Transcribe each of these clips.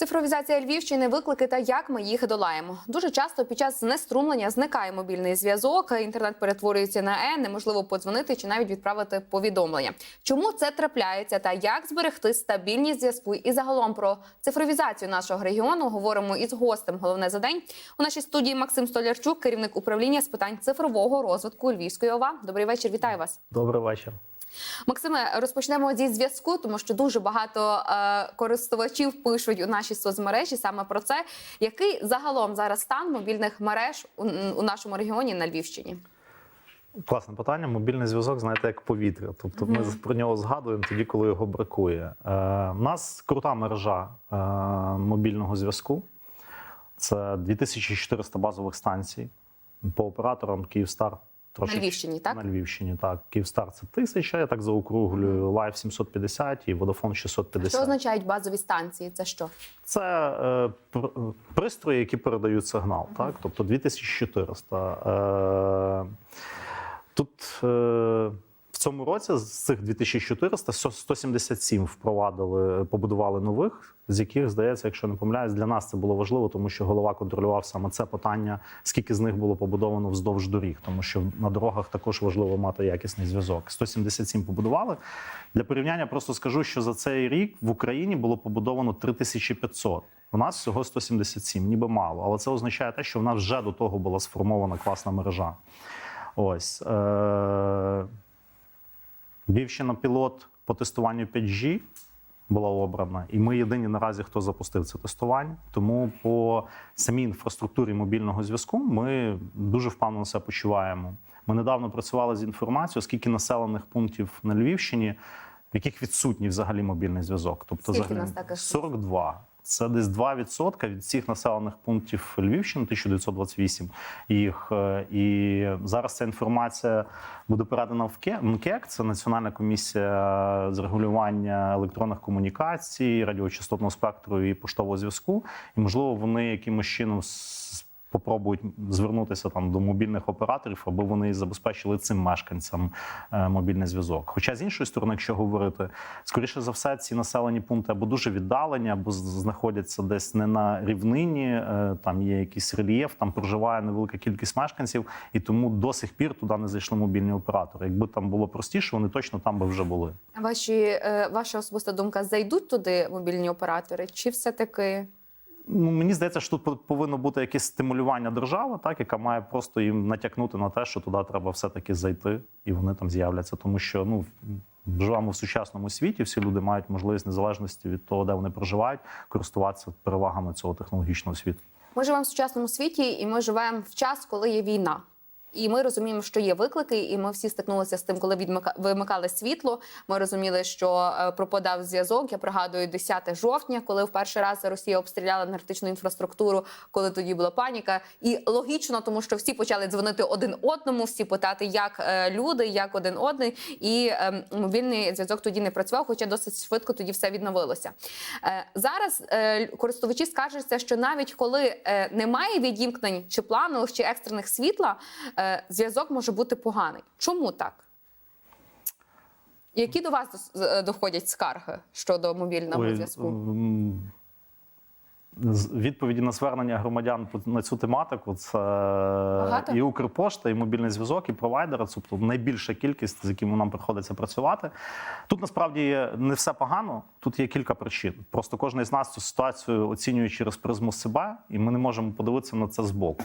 Цифровізація Львівщини, виклики та як ми їх долаємо. Дуже часто під час знеструмлення зникає мобільний зв'язок, інтернет перетворюється на Е, неможливо подзвонити чи навіть відправити повідомлення. Чому це трапляється та як зберегти стабільність зв'язку? І загалом про цифровізацію нашого регіону говоримо із гостем. Головне за день у нашій студії Максим Столярчук, керівник управління з питань цифрового розвитку Львівської ОВА. Добрий вечір, вітаю вас. Добрий вечір. Максиме, розпочнемо зі зв'язку, тому що дуже багато е, користувачів пишуть у наші соцмережі саме про це. Який загалом зараз стан мобільних мереж у, у нашому регіоні на Львівщині? Класне питання. Мобільний зв'язок, знаєте, як повітря. Тобто ми про нього згадуємо тоді, коли його бракує. Е, у нас крута мережа е, мобільного зв'язку. Це 2400 базових станцій по операторам Київстар. На Львівщині, так? На Львівщині, так. Київстар це тисяча, я так заокруглюю, Лайф 750 і Vodafone 650. Що означають базові станції? Це що? Це е, пр- пристрої, які передають сигнал, так? Тобто 2400. Е, тут е, цьому році з цих 2400 сто- 177 впровадили, побудували нових, з яких, здається, якщо не помиляюсь, для нас це було важливо, тому що голова контролював саме це питання, скільки з них було побудовано вздовж доріг, тому що на дорогах також важливо мати якісний зв'язок. 177 побудували. Для порівняння просто скажу, що за цей рік в Україні було побудовано 3500. У нас всього 177, ніби мало, але це означає те, що в нас вже до того була сформована класна мережа. Ось. Е- Львівщина пілот по тестуванню 5G була обрана, і ми єдині наразі, хто запустив це тестування. Тому по самій інфраструктурі мобільного зв'язку ми дуже впевнено себе почуваємо. Ми недавно працювали з інформацією, скільки населених пунктів на Львівщині, в яких відсутній взагалі мобільний зв'язок. Тобто Скільки взагалі нас таких? 42. Це десь 2% від всіх населених пунктів Львівщини, 1928 їх. Е, І зараз ця інформація буде передана в Ке- МКЕК, це Національна комісія з регулювання електронних комунікацій, радіочастотного спектру і поштового зв'язку. І можливо, вони якимось чином попробують звернутися там до мобільних операторів, аби вони забезпечили цим мешканцям е, мобільний зв'язок. Хоча з іншої сторони, якщо говорити, скоріше за все, ці населені пункти або дуже віддалені, або знаходяться десь не на рівнині. е, Там є якийсь рельєф, там проживає невелика кількість мешканців, і тому до сих пір туди не зайшли мобільні оператори. Якби там було простіше, вони точно там би вже були. Ваші е, ваша особиста думка зайдуть туди мобільні оператори? Чи все таки Ну, мені здається, що тут повинно бути якесь стимулювання держави, так яка має просто їм натякнути на те, що туди треба все-таки зайти, і вони там з'являться. Тому що ну живемо в сучасному світі, всі люди мають можливість незалежності від того, де вони проживають, користуватися перевагами цього технологічного світу. Ми живемо в сучасному світі, і ми живемо в час, коли є війна. І ми розуміємо, що є виклики, і ми всі стикнулися з тим, коли відмика... вимикали світло. Ми розуміли, що е, пропадав зв'язок. Я пригадую 10 жовтня, коли в перший раз Росія обстріляла енергетичну інфраструктуру, коли тоді була паніка. І логічно, тому що всі почали дзвонити один одному, всі питати, як е, люди, як один одний. І е, мобільний зв'язок тоді не працював, хоча досить швидко тоді все відновилося. Е, зараз користувачі скаржаться, що навіть коли немає відімкнень чи планових, чи екстрених світла, зв'язок може бути поганий. Чому так? Які до вас е, доходять скарги щодо мобільного Ой, зв'язку? Відповіді на звернення громадян на цю тематику це Багато? і Укрпошта, і мобільний зв'язок, і провайдери. Тобто найбільша кількість, з якими нам приходиться працювати. Тут насправді не все погано. Тут є кілька причин. Просто кожен із нас цю ситуацію оцінює через призму себе, і ми не можемо подивитися на це збоку.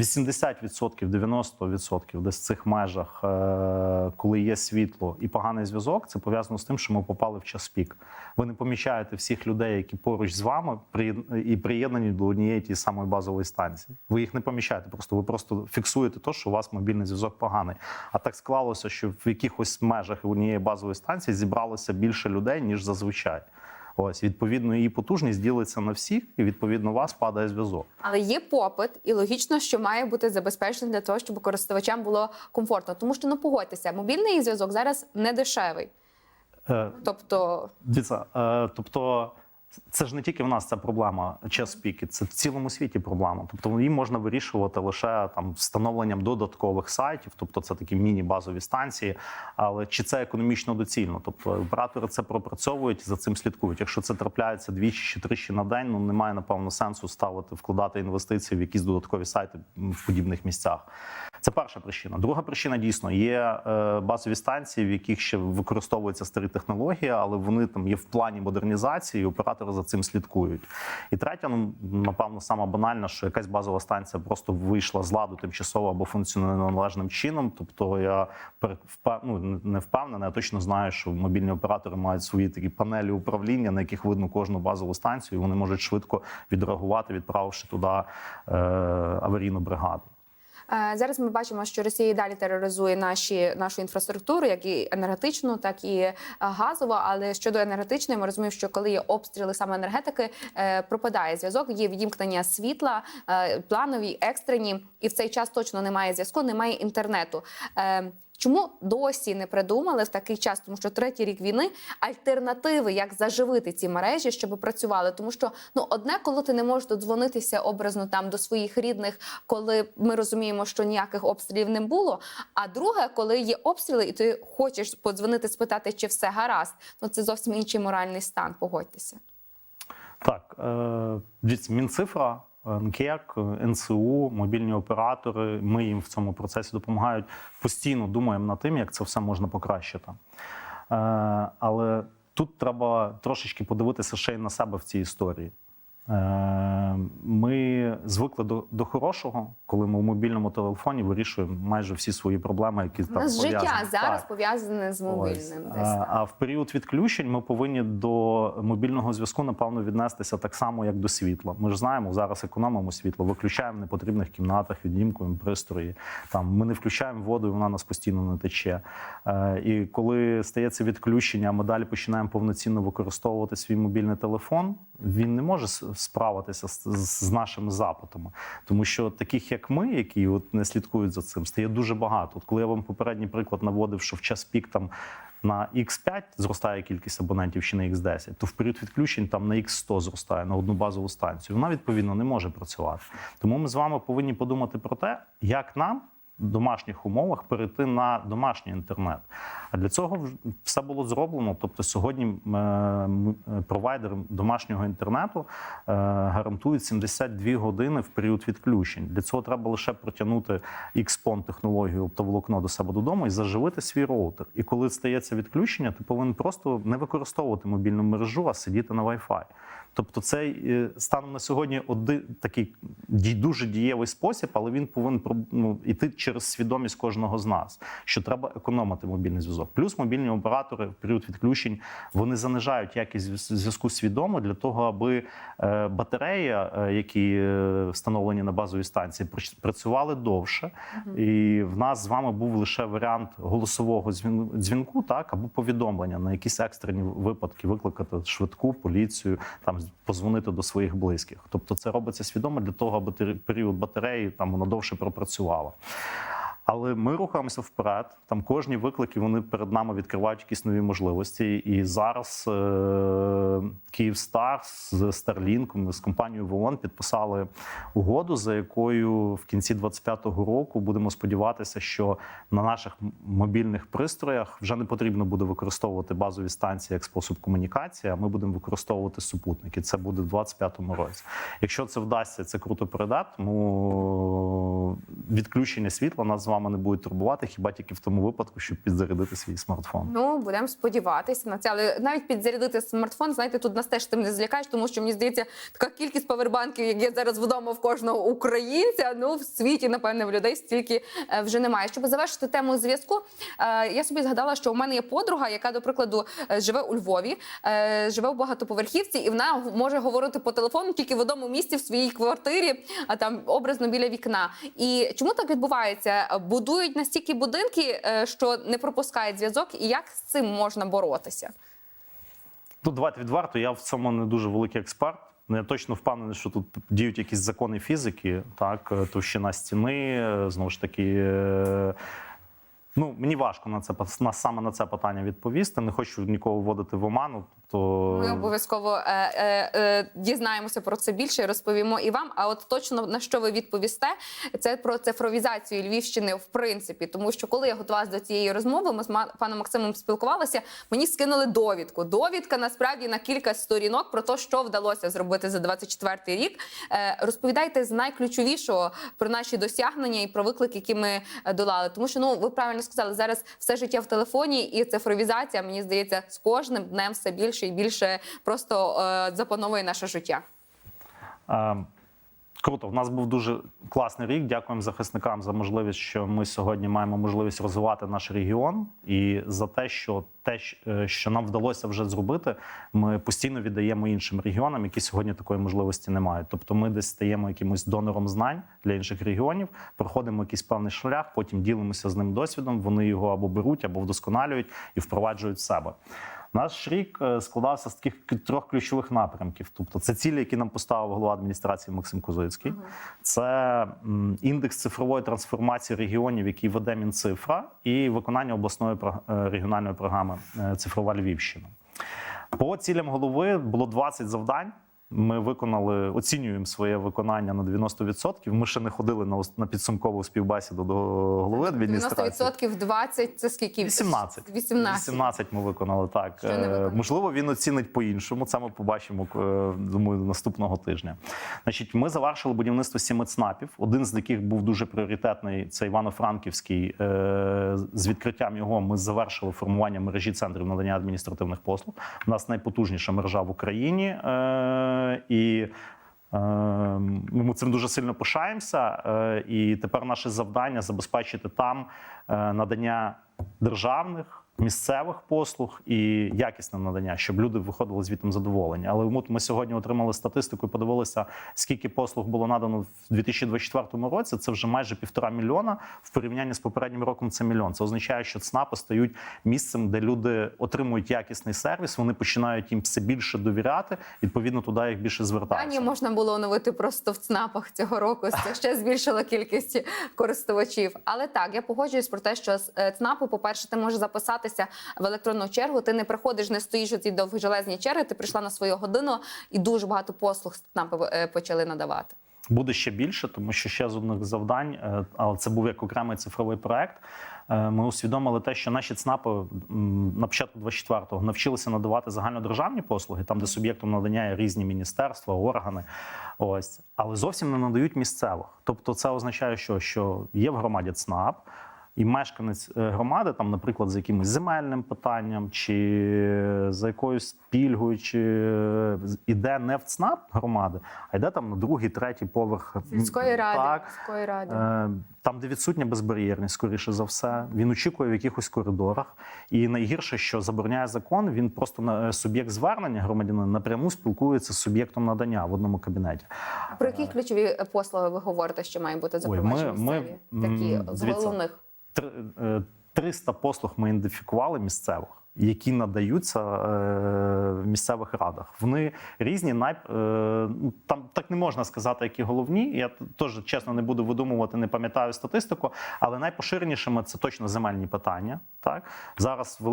Е, 80%, 90% десь в цих межах, е, коли є світло і поганий зв'язок, це пов'язано з тим, що ми попали в час пік. Ви не помічаєте всіх людей, які поруч з вами і приєднані до однієї тієї самої базової станції. Ви їх не помічаєте, просто ви просто фіксуєте те, що у вас мобільний зв'язок поганий. А так склалося, що в якихось межах однієї базової станції зібралося більше людей ніж зазвичай. Ось відповідно її потужність ділиться на всіх, і відповідно у вас падає зв'язок. Але є попит, і логічно, що має бути забезпечено для того, щоб користувачам було комфортно. Тому що ну погодьтеся, мобільний зв'язок зараз не дешевий. Е, Тобто, Діца, е, тобто це ж не тільки в нас ця проблема час піки, це в цілому світі проблема. Тобто її можна вирішувати лише там встановленням додаткових сайтів, тобто це такі міні-базові станції. Але чи це економічно доцільно? Тобто оператори це пропрацьовують і за цим слідкують. Якщо це трапляється двічі чи тричі на день, ну немає напевно сенсу ставити, вкладати інвестиції в якісь додаткові сайти в подібних місцях. Це перша причина. Друга причина дійсно є е, базові станції, в яких ще використовуються старі технології, але вони там є в плані модернізації, і оператори за цим слідкують. І третя, ну напевно, сама банальна, що якась базова станція просто вийшла з ладу тимчасово або функціонує неналежним чином. Тобто я ну, не впевнений, я точно знаю, що мобільні оператори мають свої такі панелі управління, на яких видно кожну базову станцію. і Вони можуть швидко відреагувати, відправивши туди е, аварійну бригаду. Е, Зараз ми бачимо, що Росія далі тероризує наші нашу інфраструктуру, як і енергетичну, так і е, газову. Але щодо енергетичної, ми розуміємо, що коли є обстріли саме енергетики, е, пропадає зв'язок, є відімкнення світла, планові, екстрені, і в цей час точно немає зв'язку, немає інтернету. Чому досі не придумали в такий час, тому що третій рік війни альтернативи, як заживити ці мережі, щоб працювали? Тому що ну одне, коли ти не можеш додзвонитися образно там до своїх рідних, коли ми розуміємо, що ніяких обстрілів не було. А друге, коли є обстріли, і ти хочеш подзвонити, спитати, чи все гаразд. Ну це зовсім інший моральний стан. Погодьтеся. Так, е, дивіться, Мінцифра, НКЕК, НСУ, мобільні оператори. Ми їм в цьому процесі допомагають. Постійно думаємо над тим, як це все можна покращити. Е, але тут треба трошечки подивитися ще й на себе в цій історії. Е, Ми звикли до, до хорошого, коли ми в мобільному телефоні вирішуємо майже всі свої проблеми, які там нас життя зараз Так. пов'язане з мобільним. Ось. Десь А, а в період відключень ми повинні до мобільного зв'язку, напевно, віднестися так само, як до світла. Ми ж знаємо, зараз економимо світло, виключаємо в непотрібних кімнатах, віднімкуємо пристрої. Там ми не включаємо воду, і вона нас постійно не тече. Е, і коли стається відключення, ми далі починаємо повноцінно використовувати свій мобільний телефон, він не може справитися з, з нашими запитами, тому що таких як ми, які от не слідкують за цим, стає дуже багато. От коли я вам попередній приклад наводив, що в час пік там на X5 зростає кількість абонентів чи на X10, то в період відключень там на X100 зростає на одну базову станцію. Вона відповідно не може працювати. Тому ми з вами повинні подумати про те, як нам. Домашніх умовах перейти на домашній інтернет. А для цього все було зроблено. Тобто, сьогодні е, е, провайдери домашнього інтернету е, гарантують 72 години в період відключень. Для цього треба лише протягнути XPON технологію оптоволокно до себе додому і заживити свій роутер. І коли стається відключення, ти повинен просто не використовувати мобільну мережу, а сидіти на Wi-Fi. Тобто, це е, станом на сьогодні один такий дуже дієвий спосіб, але він повинен ну, іти через свідомість кожного з нас, що треба економити мобільний зв'язок. Плюс мобільні оператори в період відключень вони занижають якість зв'язку свідомо для того, аби е, батареї, е, які встановлені на базовій станції, пр- працювали довше. І в нас з вами був лише варіант голосового дзвін- дзвінку, так або повідомлення на якісь екстрені випадки, викликати швидку поліцію, там позвонити до своїх близьких. Тобто, це робиться свідомо для того, аби період батареї там воно довше пропрацювало. Але ми рухаємося вперед. Там кожні виклики вони перед нами відкривають якісь нові можливості. І зараз е- Київстар з Starlink, з компанією Волон підписали угоду, за якою в кінці 2025 року будемо сподіватися, що на наших мобільних пристроях вже не потрібно буде використовувати базові станції як спосіб комунікації. А ми будемо використовувати супутники. Це буде в 2025 році. Якщо це вдасться, це круто передати. Тому відключення світла нас з вами не буде турбувати, хіба тільки в тому випадку, щоб підзарядити свій смартфон. Ну будемо сподіватися на це, але навіть підзарядити смартфон, знаєте, тут нас теж тим не злякаєш, тому що мені здається, така кількість павербанків, як є зараз вдома в кожного українця. Ну в світі, напевне, в людей стільки е, вже немає. Щоб завершити тему зв'язку, е, я собі згадала, що у мене є подруга, яка, до прикладу, е, живе у Львові, живе в багатоповерхівці, і вона може говорити по телефону тільки в одному місці в своїй квартирі, а там образно біля вікна. І чому так відбувається? Будують настільки будинки, е, що не пропускають зв'язок, і як з цим можна боротися? Тут давайте відверто. Я в цьому не дуже великий експерт. Ну, Я точно впевнений, що тут діють якісь закони фізики, так, е, товщина стіни, е, знову ж таки. Ну, мені важко на це на саме на це питання відповісти. Не хочу нікого вводити в оману. То Ми обов'язково е, е, е, дізнаємося про це більше і розповімо і вам. А от точно на що ви відповісте, це про цифровізацію Львівщини в принципі. Тому що коли я готувалася до цієї розмови, ми з паном Максимом спілкувалися. Мені скинули довідку. Довідка насправді на кілька сторінок про те, що вдалося зробити за 24-й рік. Е, розповідайте з найключовішого про наші досягнення і про виклики, які ми е, долали. Тому що ну ви правильно сказали, зараз все життя в телефоні і цифровізація, мені здається, з кожним днем все більше і більше просто е, запановує наше життя. Е, Круто, в нас був дуже класний рік. Дякуємо захисникам за можливість, що ми сьогодні маємо можливість розвивати наш регіон, і за те, що те, е, що нам вдалося вже зробити, ми постійно віддаємо іншим регіонам, які сьогодні такої можливості не мають. Тобто, ми десь стаємо якимось донором знань для інших регіонів, проходимо якийсь певний шлях, потім ділимося з ним досвідом. Вони його або беруть, або вдосконалюють і впроваджують в себе. Наш рік е, складався з таких трьох ключових напрямків. Тобто, це цілі, які нам поставив голова адміністрації Максим Козицький. Це індекс цифрової трансформації регіонів, який веде Мінцифра, і виконання обласної е, регіональної програми е, Цифрова Львівщина. По цілям голови було 20 завдань. Ми виконали, оцінюємо своє виконання на 90%. Ми ще не ходили на, на підсумкову співбесіду до голови адміністрації. 90% 20 – це скільки? 18. 18. 18 ми виконали так. Що не Е, виконали? Можливо, він оцінить по-іншому. Це ми побачимо е, думаю, наступного тижня. Значить, ми завершили будівництво сіми ЦНАПів. Один з яких був дуже пріоритетний. Це Івано-Франківський. Е, З відкриттям його ми завершили формування мережі центрів надання адміністративних послуг. У нас найпотужніша мережа в Україні. І Е, Ми цим дуже сильно пишаємося, е, і тепер наше завдання забезпечити там е, надання державних. Місцевих послуг і якісне надання, щоб люди виходили звітом задоволені. Але ми сьогодні отримали статистику і подивилися, скільки послуг було надано в 2024 році. Це вже майже півтора мільйона. В порівнянні з попереднім роком це мільйон. Це означає, що ЦНАПи стають місцем, де люди отримують якісний сервіс. Вони починають їм все більше довіряти. Відповідно, туди їх більше звертаються. Дані можна було оновити просто в ЦНАПах цього року. Це ще збільшило кількість користувачів. Але так, я погоджуюсь про те, що е, ЦНАПу, по-перше, ти можеш записатися в електронну чергу. Ти не приходиш, не стоїш у цій довжелезній черги. Ти прийшла на свою годину, і дуже багато послуг ЦНАПи е, почали надавати. Буде ще більше, тому що ще з одних завдань, е, але це був як окремий цифровий проект. е, Ми усвідомили те, що наші ЦНАПи на початку 24-го навчилися надавати загальнодержавні послуги, там, де суб'єктом надання є різні міністерства, органи. Ось, але зовсім не надають місцевих. Тобто, це означає, що, що є в громаді ЦНАП. І мешканець е, громади, там, наприклад, з якимось земельним питанням, чи за якоюсь пільгою, чи е, іде не в ЦНАП громади, а йде там на другий, третій поверх Сільської ради, Так, міської ради. Е, Там, де відсутня безбар'єрність, скоріше за все, він очікує в якихось коридорах. І найгірше, що забороняє закон, він просто на суб'єкт звернення громадянина напряму спілкується з суб'єктом надання в одному кабінеті. Про які ключові послуги ви говорите, що має бути Ой, ми- ми. Такі з головних. Три- е, 300 послуг ми ідентифікували місцевих. Які надаються е, в місцевих радах, вони різні. Най, е, ну, там так не можна сказати, які головні. Я теж чесно не буду видумувати, не пам'ятаю статистику, але найпоширенішими це точно земельні питання. Так зараз е,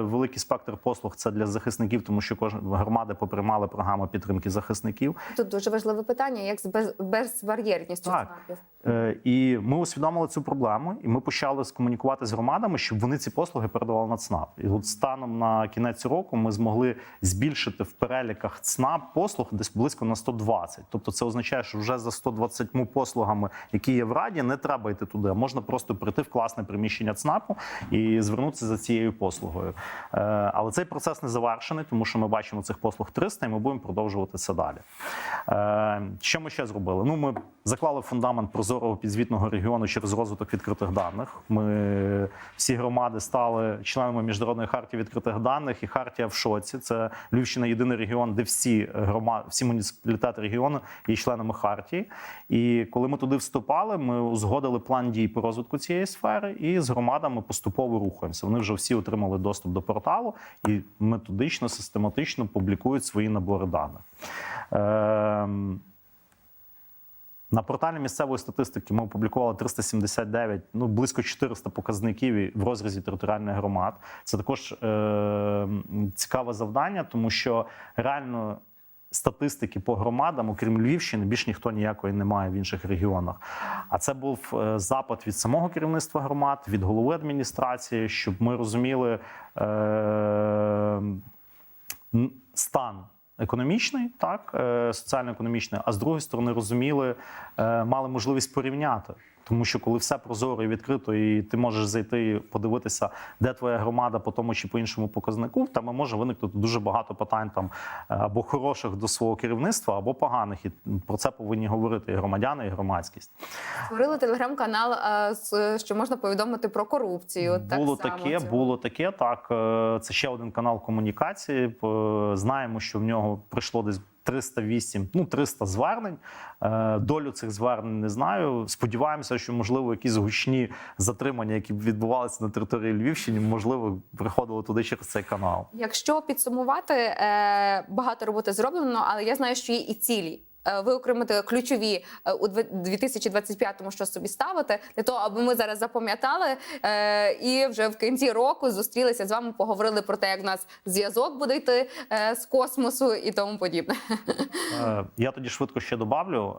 великий спектр послуг це для захисників, тому що кожна громади поприймали програму підтримки захисників. Тут дуже важливе питання, як з без, безбар'єрністю Так. Е, І ми усвідомили цю проблему, і ми почали скомунікувати з громадами, щоб вони ці послуги передавали на ЦНАП. І от станом на кінець року ми змогли збільшити в переліках ЦНАП послуг десь близько на 120. Тобто це означає, що вже за 120 послугами, які є в раді, не треба йти туди. Можна просто прийти в класне приміщення ЦНАПу і звернутися за цією послугою. Е, Але цей процес не завершений, тому що ми бачимо цих послуг 300, і ми будемо продовжувати це далі. Е, Що ми ще зробили? Ну, ми заклали фундамент прозорого підзвітного регіону через розвиток відкритих даних. Ми всі громади стали членами міжнародної хартії відкритих даних, і хартія в шоці. Це Львівщина єдиний регіон, де всі громади, всі муніципалітети регіону є членами хартії. І коли ми туди вступали, ми узгодили план дій по розвитку цієї сфери, і з громадами поступово рухаємося. Вони вже всі отримали доступ до порталу і методично, систематично публікують свої набори даних. Ем, На порталі місцевої статистики ми опублікували 379, ну близько 400 показників в розрізі територіальних громад. Це також е, цікаве завдання, тому що реально статистики по громадам, окрім Львівщини, більш ніхто ніякої не має в інших регіонах. А це був е, запит від самого керівництва громад, від голови адміністрації, щоб ми розуміли. Е, стан економічний, так е, соціально-економічний, а з другої сторони розуміли, е, мали можливість порівняти. Тому що коли все прозоро і відкрито, і ти можеш зайти подивитися, де твоя громада по тому чи по іншому показнику, там може виникнути дуже багато питань там е, або хороших до свого керівництва, або поганих. І про це повинні говорити і громадяни, і громадськість. Створили телеграм-канал, е, що можна повідомити про корупцію. було так само таке, цього. було таке. Так Е, це ще один канал комунікації. Знаємо, що в нього прийшло десь 308, ну 300 звернень. Е, Долю цих звернень не знаю. Сподіваємося, що можливо якісь гучні затримання, які відбувалися на території Львівщини, можливо, приходили туди через цей канал. Якщо підсумувати, е, багато роботи зроблено, але я знаю, що є і цілі. Е, Ви окремите ключові е, у дві- 2025-му, що собі ставите, для того, аби ми зараз запам'ятали е, і вже в кінці року зустрілися з вами, поговорили про те, як в нас зв'язок буде йти з космосу і тому подібне. Я тоді швидко ще добавлю.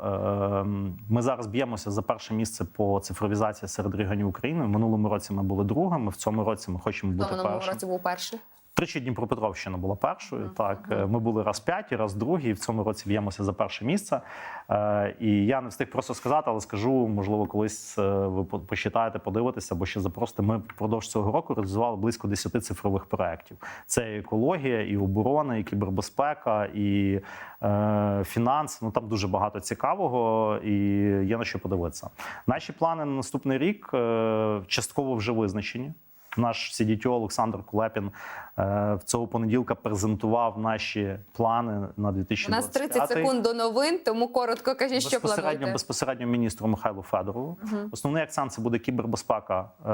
Ми зараз б'ємося за перше місце по цифровізації серед регіонів України. В минулому році ми були другими. В цьому році ми хочемо В бути минулому першим. році був перший. Тричі Дніпропетровщина була першою. Так Е, ми були раз п'яті, раз другі. І в цьому році б'ємося за перше місце. Е, І я не встиг просто сказати, але скажу, можливо, колись е, ви по- почитаєте, подивитеся, бо ще запросите. Ми впродовж цього року реалізували близько 10 цифрових проєктів. Це і екологія, і оборона, і кібербезпека, і е, фінанси. Ну там дуже багато цікавого, і є на що подивитися. Наші плани на наступний рік частково вже визначені. Наш CDTO Олександр Кулепін е, в цього понеділка презентував наші плани на У 2025. нас 30 секунд до новин, тому коротко кажіть, що плануєте. безпосередньо міністру Михайлу Федорову. Угу. Основний акцент це буде кібербезпека е,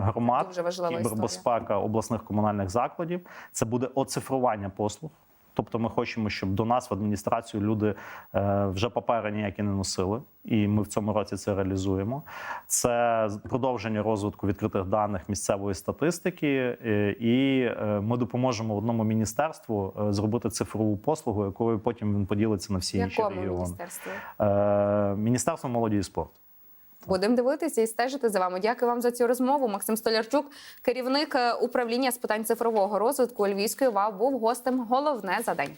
громад, кібербезпека обласних комунальних закладів. Це буде оцифрування послуг. Тобто ми хочемо, щоб до нас в адміністрацію люди е, вже папери ніякі не носили, і ми в цьому році це реалізуємо. Це продовження розвитку відкритих даних місцевої статистики, е, і е, ми допоможемо одному міністерству зробити цифрову послугу, якою потім він поділиться на всі інші регіони. міністерстві? Е, Міністерство молоді і спорту. Будемо дивитися і стежити за вами. Дякую вам за цю розмову. Максим Столярчук, керівник е, управління з питань цифрового розвитку Львівської ВАВ, був гостем. Головне за день.